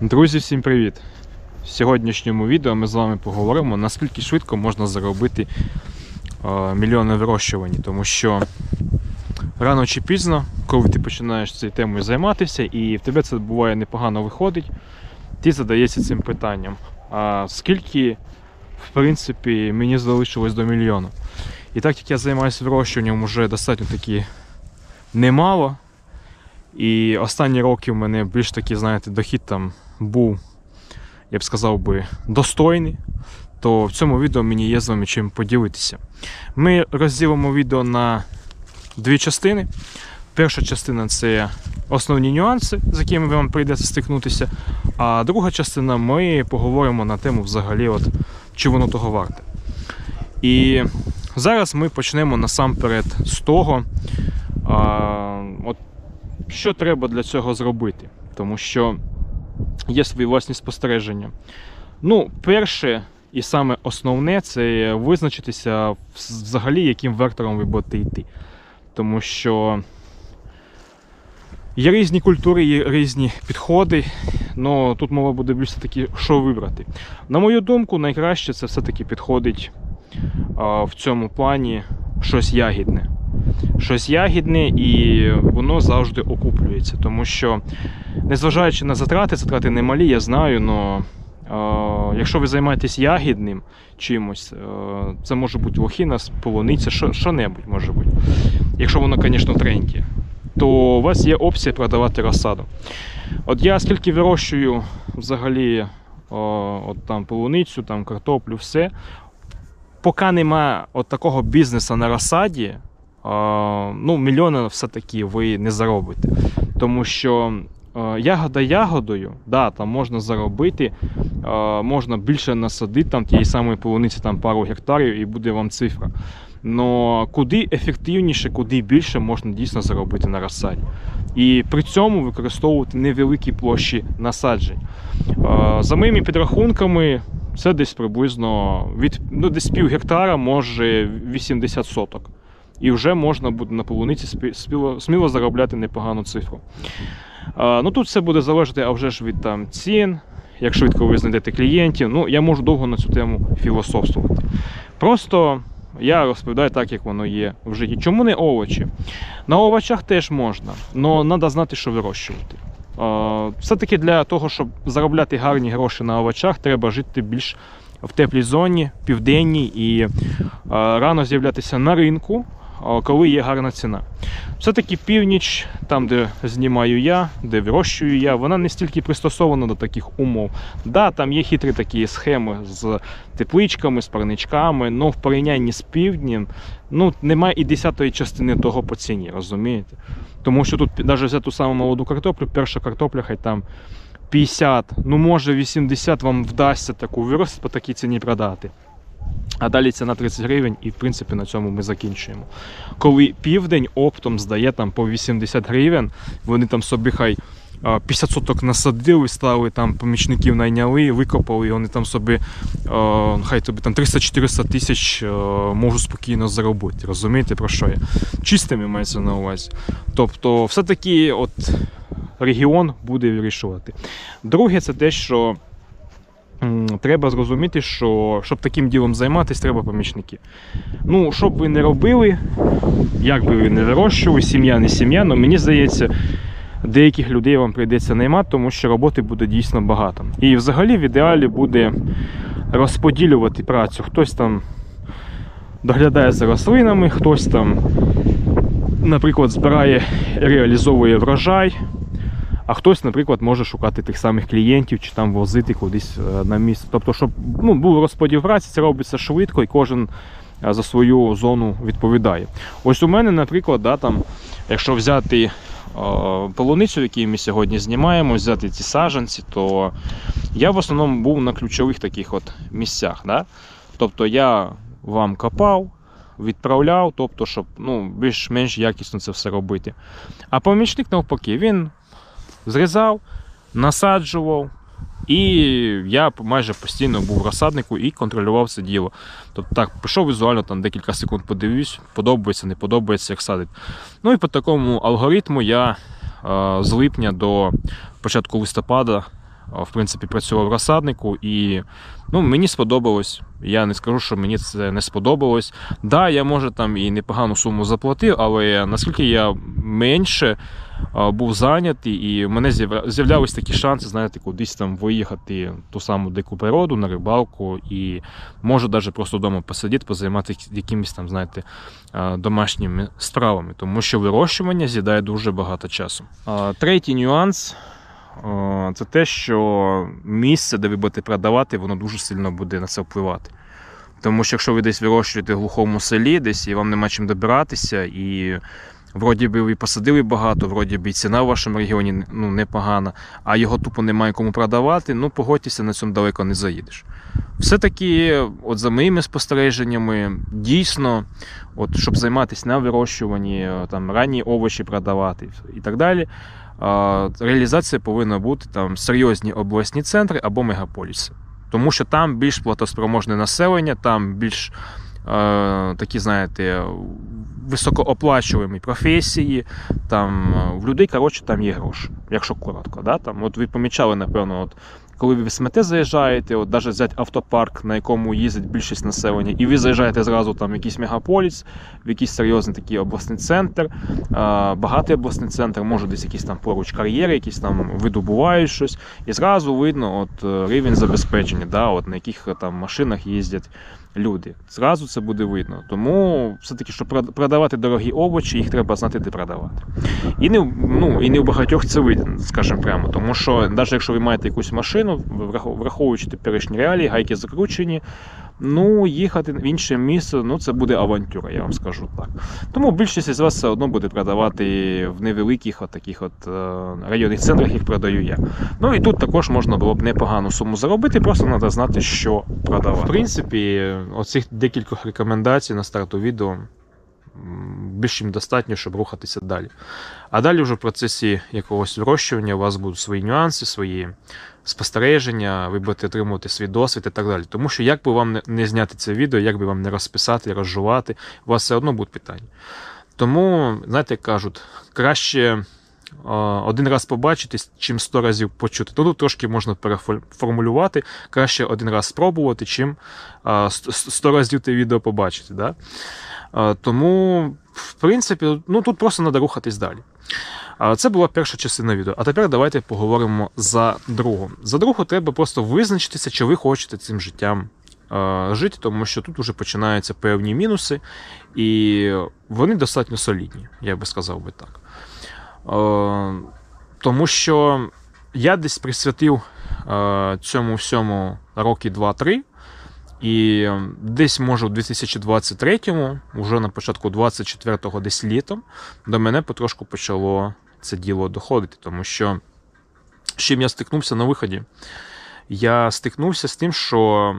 Друзі, всім привіт! В сьогоднішньому відео ми з вами поговоримо, наскільки швидко можна заробити мільйони вирощуванні, тому що рано чи пізно, коли ти починаєш цією темою займатися, і в тебе це буває непогано виходить, ти задаєшся цим питанням. А скільки, в принципі, мені залишилось до мільйону? І так як я займаюся вирощуванням вже достатньо таки немало. І останні роки в мене більш такий, знаєте, дохід там був, я б сказав би, достойний, то в цьому відео мені є з вами чим поділитися. Ми розділимо відео на дві частини. Перша частина це основні нюанси, з якими вам прийдеться стикнутися. А друга частина ми поговоримо на тему взагалі, от, чи воно того варте. І зараз ми почнемо насамперед з того, а, от, що треба для цього зробити. Тому що є свої власні спостереження. Ну, перше і саме основне це визначитися взагалі, яким вектором ви будете йти. Тому що є різні культури, є різні підходи. Ну тут мова буде більше таки, що вибрати. На мою думку, найкраще це все-таки підходить а, в цьому плані щось ягідне. Щось ягідне і воно завжди окуплюється. Тому що, незважаючи на затрати, затрати немалі, я знаю, але якщо ви займаєтесь ягідним чимось, це може бути лохина, полуниця, що, що-небудь може бути. Якщо воно, звісно, в тренді, то у вас є опція продавати розсаду. От я скільки вирощую взагалі от там полуницю, там картоплю, все. Поки нема от такого бізнесу на розсаді, ну, мільйони все-таки ви не заробите. Тому що е, ягода ягодою, да, там можна заробити, е, можна більше насадити там тієї самої полуниці там, пару гектарів і буде вам цифра. Но куди ефективніше, куди більше можна дійсно заробити на розсаді. І при цьому використовувати невеликі площі насаджень. Е, За моїми підрахунками, це десь приблизно від ну, десь пів гектара, може 80 соток. І вже можна буде на полуниці сміло, заробляти непогану цифру. А, ну тут все буде залежати а вже ж від там, цін, як швидко ви знайдете клієнтів. Ну, я можу довго на цю тему філософствувати. Просто я розповідаю так, як воно є в житті. Чому не овочі? На овочах теж можна, але треба знати, що вирощувати. Все-таки для того, щоб заробляти гарні гроші на овочах, треба жити більш в теплій зоні, південній і рано з'являтися на ринку, коли є гарна ціна. Все-таки північ, там, де знімаю я, де вирощую я, вона не стільки пристосована до таких умов. Да, там є хитрі такі схеми з тепличками, з парничками, але в порівнянні з півднем ну, немає і десятої частини того по ціні, розумієте? Тому що тут навіть взяти ту саму молоду картоплю, перша картопля хай там 50, ну може 80 вам вдасться таку вирости по такій ціні продати. А далі ціна 30 гривень, і в принципі на цьому ми закінчуємо. Коли південь оптом здає там по 80 гривень, вони там собі хай а, 50 соток насадили, стали там помічників найняли, викопали, і вони там собі хай тобі там 300-400 тисяч можуть спокійно заробити. Розумієте про що я? Чистими мається на увазі. Тобто, все-таки от регіон буде вирішувати. Друге, це те, що треба зрозуміти, що щоб таким ділом займатися, треба помічники. Ну, що б ви не робили, як би ви не вирощували, сім'я не сім'я, але мені здається, деяких людей вам прийдеться наймати, тому що роботи буде дійсно багато. І взагалі в ідеалі буде розподілювати працю. Хтось там доглядає за рослинами, хтось там, наприклад, збирає реалізовує врожай. А хтось, наприклад, може шукати тих самих клієнтів чи там возити кудись е, на місце. Тобто, щоб ну, був розподіл праці, це робиться швидко і кожен е, за свою зону відповідає. Ось у мене, наприклад, да, там, якщо взяти е, полуницю, яку ми сьогодні знімаємо, взяти ці саджанці, то я в основному був на ключових таких от місцях. Да? Тобто я вам копав, відправляв, тобто, щоб ну, більш-менш якісно це все робити. А помічник навпаки, він зрізав, насаджував. І я майже постійно був в розсаднику і контролював це діло. Тобто так, пішов візуально там декілька секунд подивлюсь, подобається, не подобається, як садить. Ну і по такому алгоритму я е, з липня до початку листопада а, в принципі, працював в розсаднику, і ну, мені сподобалось. Я не скажу, що мені це не сподобалось. Да, я може там і непогану суму заплатив, але наскільки я менше був зайнятий, і в мене з'яв- з'являлись такі шанси, знаєте, кудись там виїхати ту саму дику природу на рибалку, і може навіть просто вдома посидіти, позайматися якимись там, знаєте, домашніми стравами, тому що вирощування з'їдає дуже багато часу. Третій нюанс це те, що місце, де ви будете продавати, воно дуже сильно буде на це впливати. Тому що якщо ви десь вирощуєте в глухому селі, десь і вам нема чим добиратися, і вроді би ви посадили багато, вроді би ціна в вашому регіоні ну, непогана, а його тупо немає кому продавати, ну погодьтеся, на цьому далеко не заїдеш. Все-таки, от за моїми спостереженнями, дійсно, от, щоб займатися на вирощуванні, е, там, ранні овочі продавати і так далі, реалізація повинна бути там серйозні обласні центри або мегаполіси. Тому що там більш платоспроможне населення, там більш е, такі, знаєте, високооплачувані професії, там е, в людей, коротше, там є гроші, якщо коротко. Да? Там, от ви помічали, напевно, от, коли ви в СМТ заїжджаєте, от навіть взяти автопарк, на якому їздить більшість населення, і ви заїжджаєте зразу там в якийсь мегаполіс, в якийсь серйозний такий обласний центр, багатий обласний центр, може десь якісь там поруч кар'єри, якісь там видобувають щось, і зразу видно от, е, рівень забезпечення, да, от, на яких е, там машинах їздять люди. Зразу це буде видно. Тому все-таки, щоб продавати дорогі овочі, їх треба знати, де продавати. І не, в- ну, і не у багатьох це вийде, скажімо прямо. Тому що навіть якщо ви маєте якусь машину, врахов- враховуючи теперішні реалії, гайки закручені, ну, їхати в інше місце, ну, це буде авантюра, я вам скажу так. Тому більшість із вас все одно буде продавати в невеликих от таких от е, районних центрах, їх продаю я. Ну і тут також можна було б непогану суму заробити, просто треба знати, що продавати. В принципі, оцих декількох рекомендацій на старту відео більш ніж достатньо, щоб рухатися далі. А далі вже в процесі якогось вирощування у вас будуть свої нюанси, свої спостереження, ви будете отримувати свій досвід і так далі. Тому що як би вам не- зняти це відео, як би вам не розписати, розжувати, у вас все одно будуть питання. Тому, знаєте, як кажуть, краще один раз побачити, чим сто разів почути. Тут трошки можна переформулювати. Краще один раз спробувати, чим сто- разів те відео побачити. Да? Тому, в принципі, ну, тут просто треба рухатись далі. Це була перша частина відео. А тепер давайте поговоримо за другу. За другу треба просто визначитися, чи ви хочете цим життям жити, тому що тут вже починаються певні мінуси, і вони достатньо солідні, я би сказав би так. Е, Тому що я десь присвятив е, цьому всьому роки 2-3. І десь, може, у 2023-му, вже на початку 24-го, десь літом, до мене потрошку почало це діло доходити, тому що з чим я стикнувся на виході? Я стикнувся з тим, що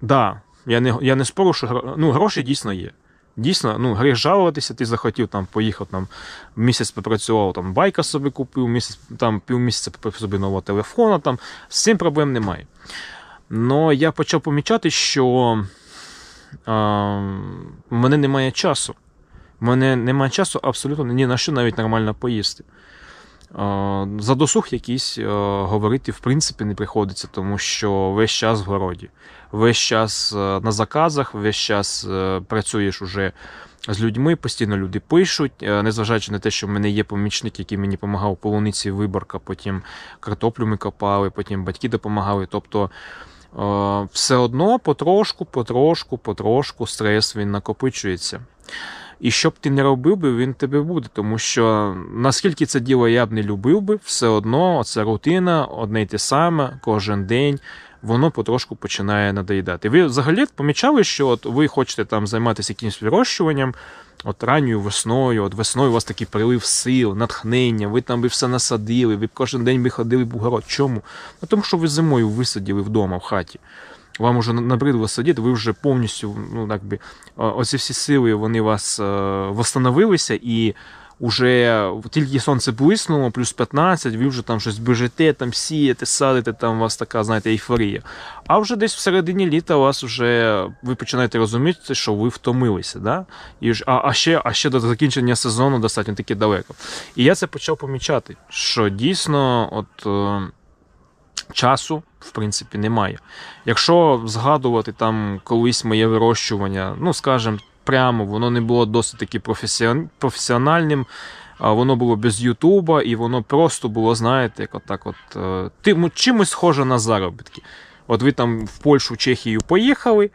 да, я не, я не спору, що ну, гроші дійсно є. Дійсно, ну, гріх жалуватися, ти захотів там поїхав там місяць попрацював, там байка собі купив, місяць, там півмісяця купив собі нового телефона, там з цим проблем немає. Но я почав помічати, що в мене немає часу. У мене немає часу абсолютно ні на що навіть нормально поїсти. За досуг якийсь говорити в принципі не приходиться, тому що весь час в городі, весь час на заказах, весь час працюєш уже з людьми, постійно люди пишуть, е, незважаючи на те, що в мене є помічник, який мені допомагав у полуниці виборка, потім картоплю ми копали, потім батьки допомагали. Тобто е, все одно потрошку, потрошку, потрошку стрес він накопичується. І що б ти не робив би, він тебе буде. Тому що наскільки це діло я б не любив би, все одно ця рутина, одне й те саме, кожен день, воно потрошку починає надоїдати. Ви взагалі помічали, що от ви хочете там займатися якимось вирощуванням, от ранньою весною, от весною у вас такий прилив сил, натхнення, ви там би все насадили, ви б кожен день би ходили в город. Чому? Ну, тому що ви зимою висадили вдома в хаті. Вам уже набридло сидіти, ви вже повністю, ну так би, оці всі сили вони вас е, восстановилися, і вже тільки сонце блиснуло, плюс 15, ви вже там щось біжите, там сієте, садите, там у вас така, знаєте, ейфорія. А вже десь в середині літа у вас вже ви починаєте розуміти, що ви втомилися. Да? І а, а, ще, а ще до закінчення сезону достатньо таки далеко. І я це почав помічати, що дійсно, от. е, часу, в принципі, немає. Якщо згадувати там колись моє вирощування, ну скажімо, прямо воно не було досить таки професіональним. Воно було без Ютуба, і воно просто було, знаєте, як отак, от е, тим, чимось схоже на заробітки. От ви там в Польщу, Чехію поїхали,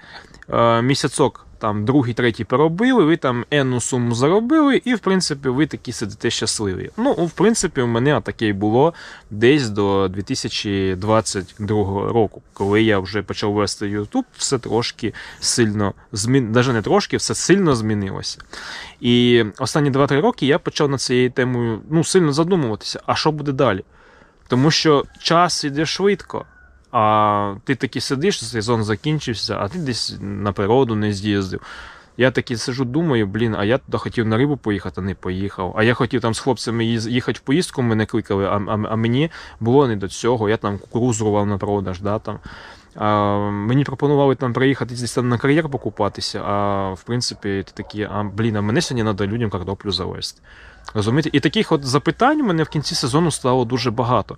е, місяцок там другий, третій поробили, ви там енну суму заробили, і в принципі ви такі сидите щасливі. Ну, в принципі, у мене таке й було десь до 2022 року, коли я вже почав вести YouTube, все трошки сильно змін... навіть не трошки, все сильно змінилося. І останні 2-3 роки я почав над цією темою ну, сильно задумуватися, а що буде далі? Тому що час іде швидко. А ти таки сидиш, сезон закінчився, а ти десь на природу не з'їздив. Я таки сижу, думаю, блін, а я туди хотів на рибу поїхати, а не поїхав. А я хотів там з хлопцями їхати в поїздку, мене кликали, а, а, а мені було не до цього. Я там кукурузу рвав на продаж. Да, там. А, мені пропонували там приїхати десь там на кар'єр покупатися, а в принципі, ти такі, а блін, а мене сьогодні треба людям картоплю завести. Розумієте? І таких от запитань у мене в кінці сезону стало дуже багато.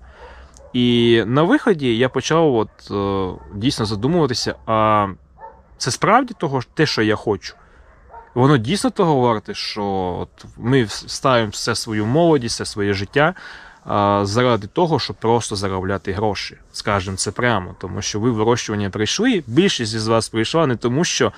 І на виході я почав от, е, дійсно задумуватися, а це справді того, те, що я хочу. Воно дійсно того варте, що от ми ставимо все свою молодість, все своє життя а, заради того, щоб просто заробляти гроші. Скажемо це прямо, тому що ви вирощування прийшли. Більшість із вас прийшла не тому, що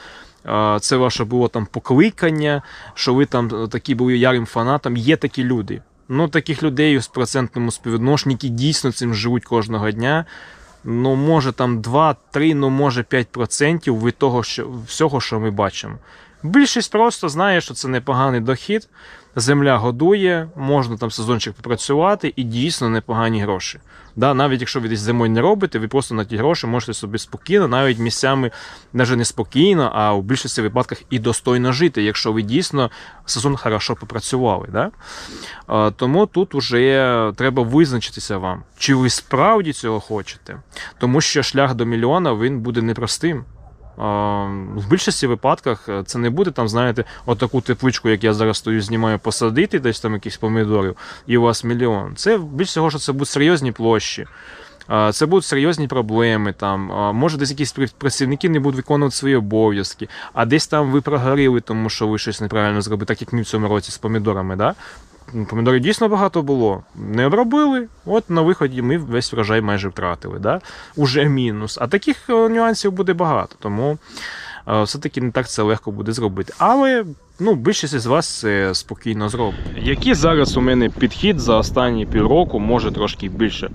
а, це ваше було там покликання, що ви там е, такі були ярим фанатом. Є такі люди. Ну, таких людей з процентному співвідношенні, які дійсно цим живуть кожного дня. Ну, може там 2-3, ну може 5% від того, що, всього, що ми бачимо. Більшість просто знає, що це непоганий дохід, земля годує, можна там сезончик попрацювати і дійсно непогані гроші. Да, навіть якщо ви десь зимою не робите, ви просто на ті гроші можете собі спокійно, навіть місцями навіть не спокійно, а в більшості випадках і достойно жити, якщо ви дійсно сезон хорошо попрацювали. Да? Тому тут вже треба визначитися вам, чи ви справді цього хочете. Тому що шлях до мільйона він буде непростим. В більшості випадках е, це не буде там, знаєте, отаку тепличку, як я зараз стою, знімаю, посадити десь там якісь помідорів, і у вас мільйон. Це більш всього, що це будуть серйозні площі. Це будуть серйозні проблеми. Там може, десь якісь працівники не будуть виконувати свої обов'язки, а десь там ви прогоріли, тому що ви щось неправильно зробили, так як ми в цьому році з помідорами. Да? Помідорів дійсно багато було. Не обробили. От на виході ми весь врожай майже втратили. Да? Уже мінус. А таких е, нюансів буде багато. Тому е, все-таки не так це легко буде зробити. Але ну, більшість із вас це спокійно зробить. Який зараз у мене підхід за останні півроку, може трошки більше.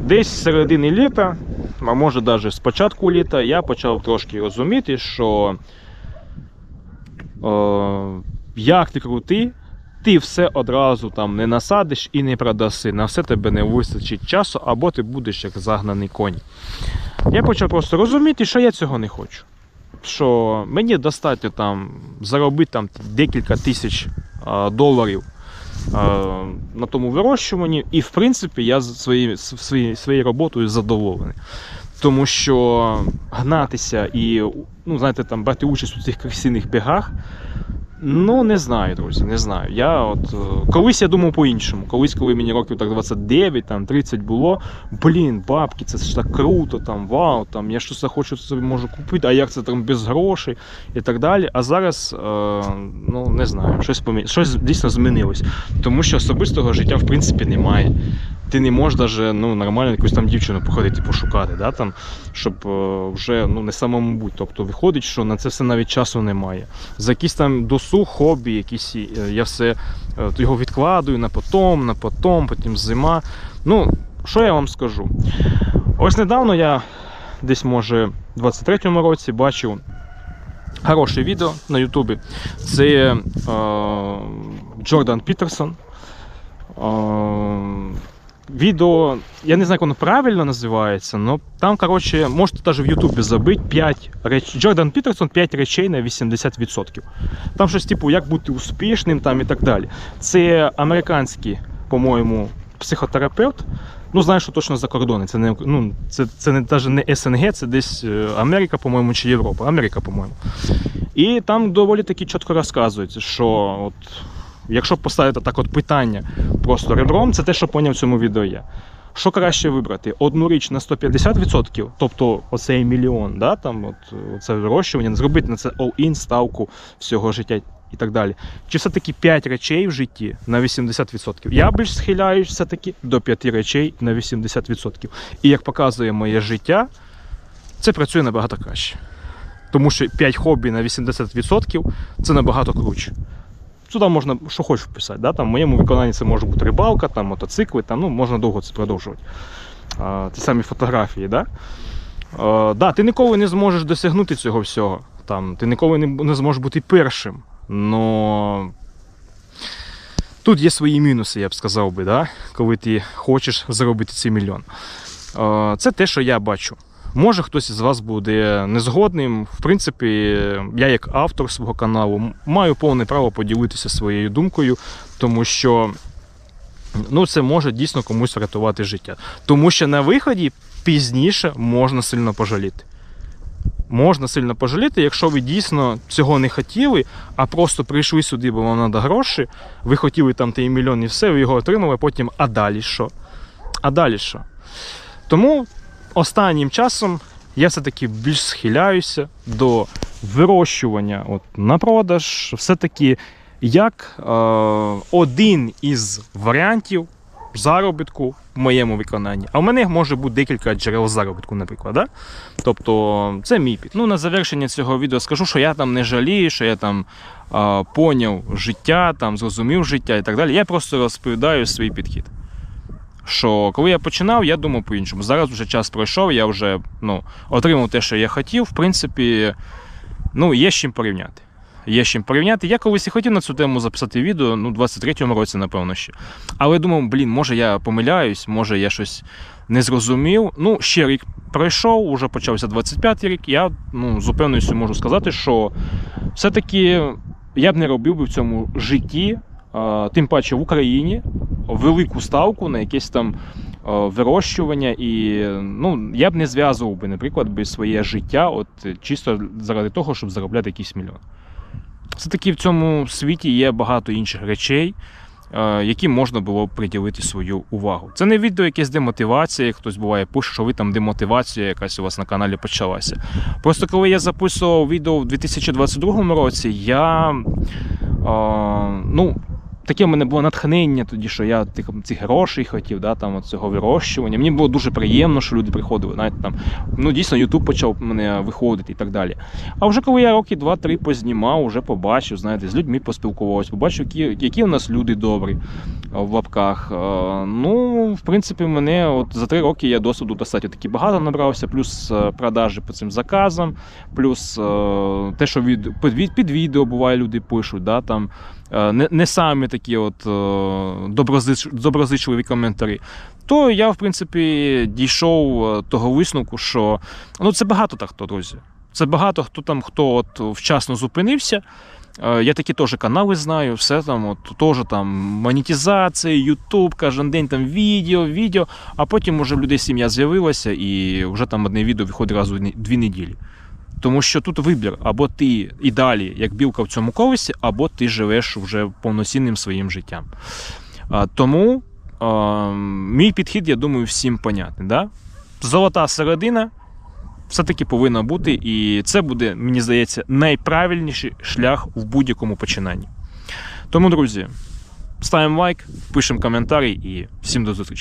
Десь з середини літа, а може навіть з початку літа, я почав трошки розуміти, що е, як ти крути, ти все одразу там не насадиш і не продаси. На все тебе не вистачить часу, або ти будеш як загнаний конь. Я почав просто розуміти, що я цього не хочу. Що мені достатньо там заробити там декілька тисяч а, доларів а, на тому вирощуванні, і в принципі я з своєю, своєю, своєю роботою задоволений. Тому що гнатися і ну, знаєте, там брати участь у цих красивих бігах. Ну, не знаю, друзі, не знаю. Я от е, колись я думав по-іншому. Колись, коли мені років так 29, там 30 було, блін, бабки, це ж так круто, там вау, там я щось хочу собі можу купити, а як це там без грошей і так далі. А зараз, е, ну не знаю, щось помі... щось дійсно змінилось. Тому що особистого життя в принципі немає. Ти не можеш даже, ну, нормально якусь там дівчину походити, пошукати, да, там, щоб е, вже ну, не самому бути. Тобто виходить, що на це все навіть часу немає. За якийсь там досуг, хобі, якісь, е, я все е, його відкладую на потом, на потом, потім зима. Ну, що я вам скажу? Ось недавно я десь, може, в 23-му році бачив хороше відео на Ютубі. Це е, Джордан Пітерсон. Е, відео, я не знаю, як воно правильно називається, але там, коротше, можете навіть в Ютубі забити 5 реч... Джордан Пітерсон 5 речей на 80%. Там щось типу, як бути успішним там і так далі. Це американський, по-моєму, психотерапевт. Ну, знаю, що точно за кордони. Це не ну, це, це навіть не СНГ, це десь е, Америка, по-моєму, чи Європа. Америка, по-моєму. І там доволі таки чітко розказується, що от, якщо поставити так от питання просто ребром, це те, що поняв в цьому відео я. Що краще вибрати? Одну річ на 150%, тобто оцей мільйон, да, там, от, це вирощування, зробити на це all-in ставку всього життя і так далі. Чи все-таки 5 речей в житті на 80%? Я більш схиляюсь все-таки до 5 речей на 80%. І як показує моє життя, це працює набагато краще. Тому що 5 хобі на 80% це набагато круче. Сюди можна що хочеш вписати. Да? Там, в моєму виконанні це може бути рибалка, там, мотоцикли, там, ну, можна довго це продовжувати. А, ті самі фотографії. Да? А, да, ти ніколи не зможеш досягнути цього всього. Там, ти ніколи не, не зможеш бути першим. Но тут є свої мінуси, я б сказав би, да? коли ти хочеш заробити цей мільйон. Це те, що я бачу. Може, хтось із вас буде незгодним. В принципі, я, як автор свого каналу, маю повне право поділитися своєю думкою, тому що ну, це може дійсно комусь врятувати життя. Тому що на виході пізніше можна сильно пожаліти. Можна сильно пожаліти, якщо ви дійсно цього не хотіли, а просто прийшли сюди, бо вам треба гроші, ви хотіли там той мільйон і все, ви його отримали, а потім, а далі що? А далі що? Тому останнім часом я все-таки більш схиляюся до вирощування от, на продаж, все-таки як е, один із варіантів заробітку в моєму виконанні. А в мене може бути декілька джерел заробітку, наприклад. Да? Тобто це мій під. Ну, на завершення цього відео скажу, що я там не жалію, що я там е, поняв життя, там, зрозумів життя і так далі. Я просто розповідаю свій підхід що коли я починав, я думав по-іншому. Зараз вже час пройшов, я вже ну, отримав те, що я хотів. В принципі, ну, є з чим порівняти. Є з чим порівняти. Я колись і хотів на цю тему записати відео, ну, 23-му році, напевно, ще. Але думав, блін, може я помиляюсь, може я щось не зрозумів. Ну, ще рік пройшов, уже почався 25-й рік. Я ну, з упевненістю можу сказати, що все-таки я б не робив би в цьому житті, тим паче в Україні, велику ставку на якесь там вирощування, і ну, я б не зв'язував би, наприклад, би своє життя от чисто заради того, щоб заробляти якийсь мільйон. Все-таки в цьому світі є багато інших речей, які можна було б приділити свою увагу. Це не відео якесь демотивація, хтось буває пише, що ви там демотивація якась у вас на каналі почалася. Просто коли я записував відео в 2022 році, я ну, таке в мене було натхнення тоді, що я тих, цих грошей хотів, да, там, от цього вирощування. Мені було дуже приємно, що люди приходили. Знаєте, там, ну, дійсно, Ютуб почав мене виходити і так далі. А вже коли я роки два-три познімав, вже побачив, знаєте, з людьми поспілкувався, побачив, які, які у нас люди добрі в лапках. Ну, в принципі, мене от за три роки я досвіду достатньо таки багато набрався, плюс е, продажі по цим заказам, плюс е, те, що від, під, під відео буває, люди пишуть, да, там, не, не самі такі от е, доброзич, доброзичливі коментарі. То я, в принципі, дійшов е, того висновку, що ну, це багато так хто, друзі. Це багато хто там, хто от вчасно зупинився. Е, Я такі теж канали знаю, все там, от теж там монетизація, Ютуб, кожен день там відео, відео, а потім вже в людей сім'я з'явилася і вже там одне відео виходить раз у дві неділі. Тому що тут вибір, або ти і далі, як білка в цьому колесі, або ти живеш вже повноцінним своїм життям. Тому мій підхід, я думаю, всім понятний. Да? Золота середина все-таки повинна бути, і це буде, мені здається, найправильніший шлях в будь-якому починанні. Тому, друзі, ставимо лайк, пишемо коментарі і всім до зустрічі.